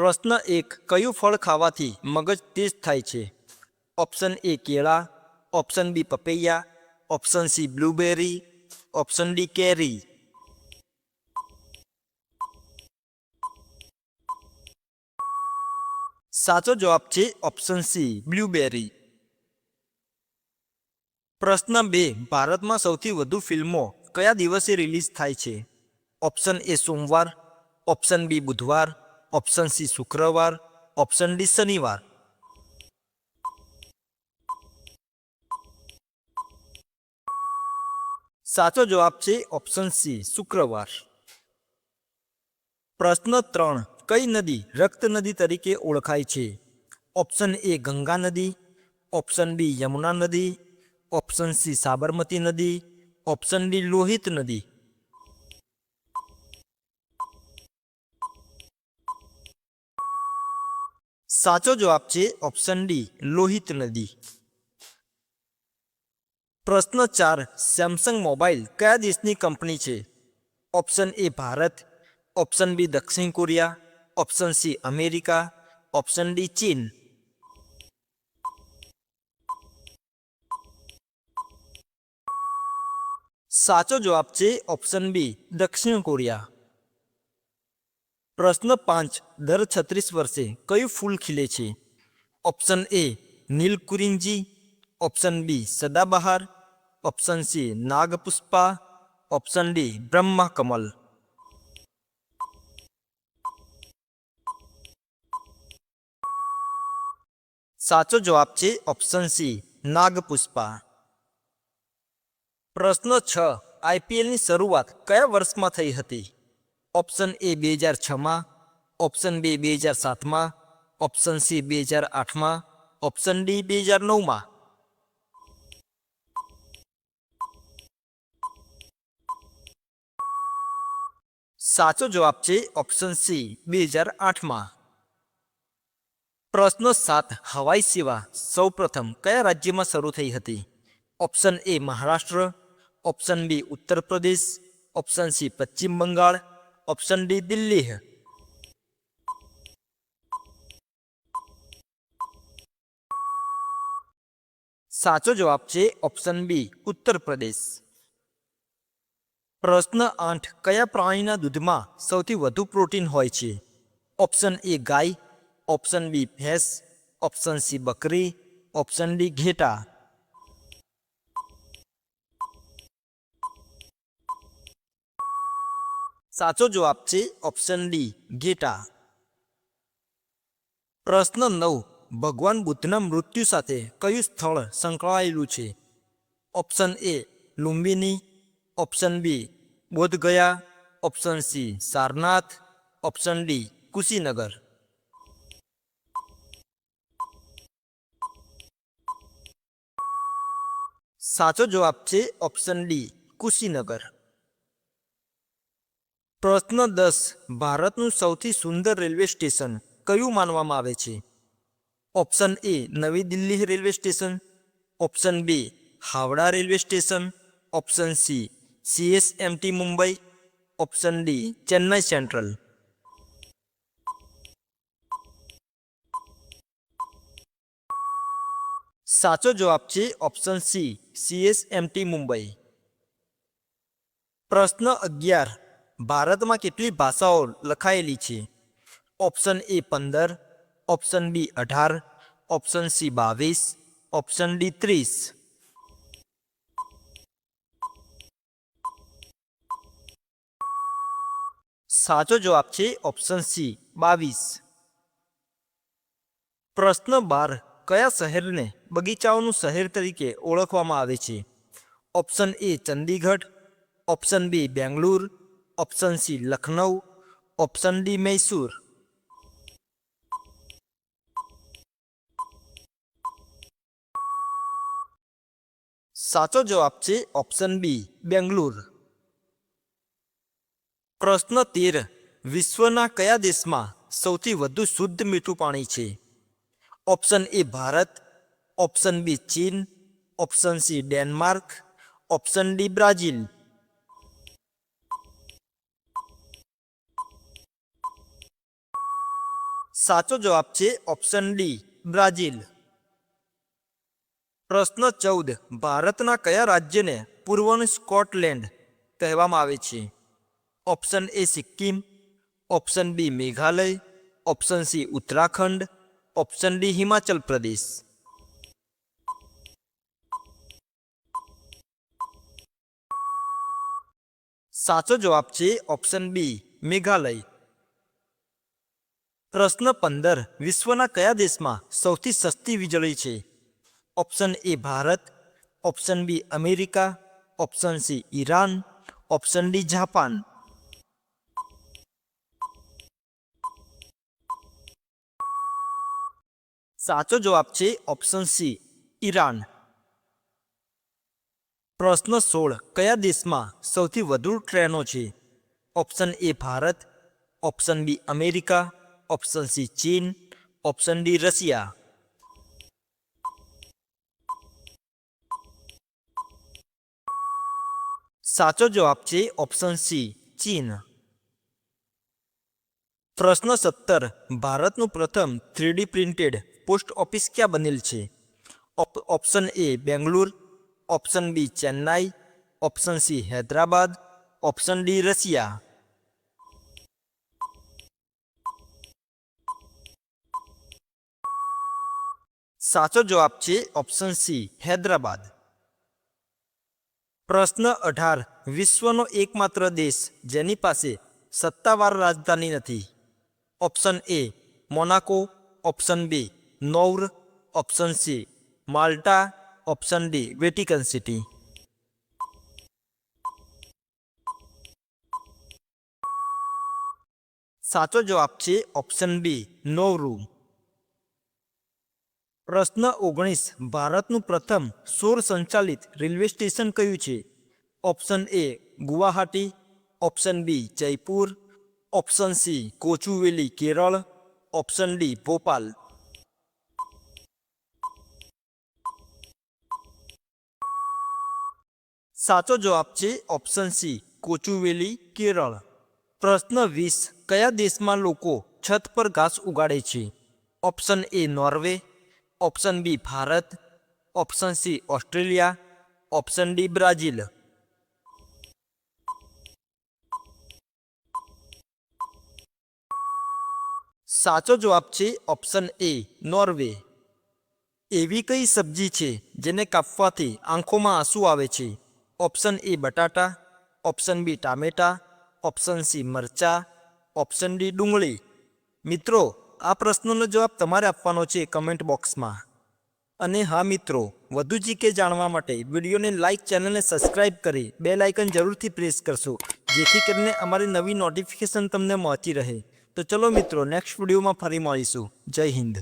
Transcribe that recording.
પ્રશ્ન એક, કયું ફળ ખાવાથી મગજ તેજ થાય છે? ઓપ્શન એ કેળા, option B પપૈયા, option C blueberry, option D કેરી. સાચો જવાબ છે ઓપ્શન સી બ્લ્યુબેરી પ્રશ્ન બે, ભારતમાં સૌથી વધુ ફિલ્મો કયા દિવસે રિલીઝ થાય છે? ઓપ્શન એ સોમવાર, ઓપ્શન બી બુધવાર ઓપ્શન સી શુક્રવાર ઓપ્શન ડી શનિવાર સાચો જવાબ છે ઓપ્શન સી શુક્રવાર પ્રશ્ન ત્રણ કઈ નદી રક્ત નદી તરીકે ઓળખાય છે ઓપ્શન એ ગંગા નદી ઓપ્શન બી યમુના નદી ઓપ્શન સી સાબરમતી નદી ઓપ્શન ડી લોહિત નદી સાચો જવાબ છે ઓપ્શન ડી લોહિત નદી પ્રશ્ન ચાર સેમસંગ મોબાઈલ કયા દેશની કંપની છે option A Bharat option B દક્ષિણ Korea option C America option D ચીન સાચો જવાબ છે ઓપ્શન બી દક્ષિણ કોરિયા પ્રશ્ન પાંચ. દર છત્રીસ વર્ષે કયું ફૂલ ખીલે છે? ઓપ્શન એ નીલકુરિંજી ઓપ્શન બી, સદાબહાર. ઓપ્શન સી, નાગપુષ્પા. ઓપ્શન ડી, બ્રહ્મા કમલ. સાચો જવાબ છે ઓપ્શન સી, નાગપુષ્પા. પ્રશ્ન છ. આઈપીએલની શરૂઆત કયા વર્ષમાં થઈ હતી? ઓપ્શન એ બે હજાર છમાં, ઓપ્શન બી બે હજાર સાતમાં, ઓપ્શન સી બે હજાર આઠમાં, ઓપ્શન ડી બે હજાર નવમાં. સાચો જવાબ છે ઓપ્શન સી બે હજાર આઠમાં. પ્રશ્ન સાત, હવાઈ સેવા સૌપ્રથમ કયા રાજ્યમાં શરૂ થઈ હતી? Option A Maharashtra, option B Uttar Pradesh option C પશ્ચિમ બંગાળ ઓપ્શન ડી દિલ્હી સાચો જવાબ છે ઓપ્શન બી ઉત્તર પ્રદેશ. પ્રશ્ન આઠ, કયા પ્રાણીના દૂધમાં સૌથી વધુ પ્રોટીન હોય છે? ઓપ્શન એ ગાય. ઓપ્શન બી ભેંસ. ઓપ્શન સી બકરી. ઓપ્શન ડી ઘેટા. સાચો જવાબ છે ઓપ્શન ડી ગેટા પ્રશ્ન નવ, ભગવાન બુદ્ધના મૃત્યુ સાથે કયું સ્થળ સંકળાયેલું છે? Option A Lumbini. Option B Bodhgaya. Option C Sarnath. Option D Kushinagar. સાચો જવાબ છે ઓપ્શન ડી કુશીનગર. પ્રશ્ન દસ. ભારતનું સૌથી સુંદર રેલવે સ્ટેશન કયું માનવામાં આવે છે? Option A Navi Delhi railway station. Option B Howrah railway station. Option C CSMT Mumbai. Option D Chennai central. સાચો જવાબ છે ઓપ્શન સી સીએસએમટી મુંબઈ. પ્રશ્ન અગિયાર. ભારતમાં કેટલી ભાષાઓ લખાયેલી છે? ઓપ્શન એ પંદર ઓપ્શન બી અઢાર ઓપ્શન સી બાવીસ ઓપ્શન ડી ત્રીસ. સાચો જવાબ છે ઓપ્શન સી બાવીસ. પ્રશ્ન બાર, કયા શહેરને બગીચાઓનું શહેર તરીકે ઓળખવામાં આવે છે? Option A Chandigarh option B Bengaluru option C Lucknow option D Mysore સાચો જવાબ છે ઓપ્શન બી બેંગ્લુર પ્રશ્ન તેર, વિશ્વના કયા દેશમાં સૌથી વધુ શુદ્ધ મીઠું પાણી છે? Option A Bharat. Option B ચીન. Option C Denmark option D Brazil. સાચો જવાબ છે ઓપ્શન ડી બ્રાઝિલ પ્રશ્ન ચૌદ ભારતના કયા રાજ્યને પૂર્વનું સ્કોટલેન્ડ કહેવામાં આવે છે? Option A Sikkim option B Meghalaya option C Uttarakhand option D Himachal Pradesh. સાચો જવાબ છે ઓપ્શન બી મેઘાલય. પ્રશ્ન પંદર, વિશ્વના કયા દેશમાં સૌથી સસ્તી વીજળી છે? Option A Bharat, option B America, option C Iran, option D Japan. સાચો જવાબ છે ઓપ્શન સી ઈરાન. પ્રશ્ન સોળ, કયા દેશમાં સૌથી વધુ ટ્રેનો છે? Option A Bharat, option B America option C ચીન ઓપ્શન ડી રશિયા સાચો જવાબ છે ઓપ્શન સી ચીન પ્રશ્ન સત્તર ભારતનું પ્રથમ થ્રીડી પ્રિન્ટેડ પોસ્ટ ઓફિસ ક્યાં બનેલ છે ઓપ- option A Bangalore option B Chennai option C Hyderabad option D Russia સાચો જવાબ છે ઓપ્શન સી હૈદરાબાદ. પ્રશ્ન અઢાર, વિશ્વનો એકમાત્ર દેશ જેની પાસે સત્તાવાર રાજધાની નથી. Option A Monaco. Option B Nauru option C Malta. Option D Vatican City. સાચો જવાબ છે ઓપ્શન બી નોવરુ પ્રશ્ન ઓગણીસ. ભારતનું પ્રથમ સૌર સંચાલિત રેલવે સ્ટેશન કયું છે? Option A Guwahati, option B Jaipur, option C Kochuveli, Kerala, option D Bhopal. સાચો જવાબ છે ઓપ્શન સી કોચુવેલી, કેરળ. પ્રશ્ન વીસ. કયા દેશમાં લોકો છત પર ઘાસ ઉગાડે છે? Option A Norway option B Bharat option C Australia option D Brazil સાચો જવાબ છે ઓપ્શન એ નોર્વે એવી કઈ સબ્જી છે જેને કાપવાથી આંખોમાં આંસુ આવે છે ઓપ્શન એ બટાટા ઓપ્શન બી ટામેટા ઓપ્શન સી મરચા ઓપ્શન ડી ડુંગળી. મિત્રો આ પ્રશ્નનો જવાબ તમારે આપવાનો છે કમેન્ટ બોક્સમાં. અને હા મિત્રો, વધુ જીકે જાણવા માટે વિડીયોને લાઇક ચેનલને સબસ્ક્રાઇબ કરી બે લાઇકન જરૂરથી પ્રેસ કરશો, જેથી કરીને અમારી નવી નોટિફિકેશન તમને પહોંચી રહે. તો ચલો મિત્રો, નેક્સ્ટ વિડીયોમાં ફરી મળીશું. જય હિન્દ.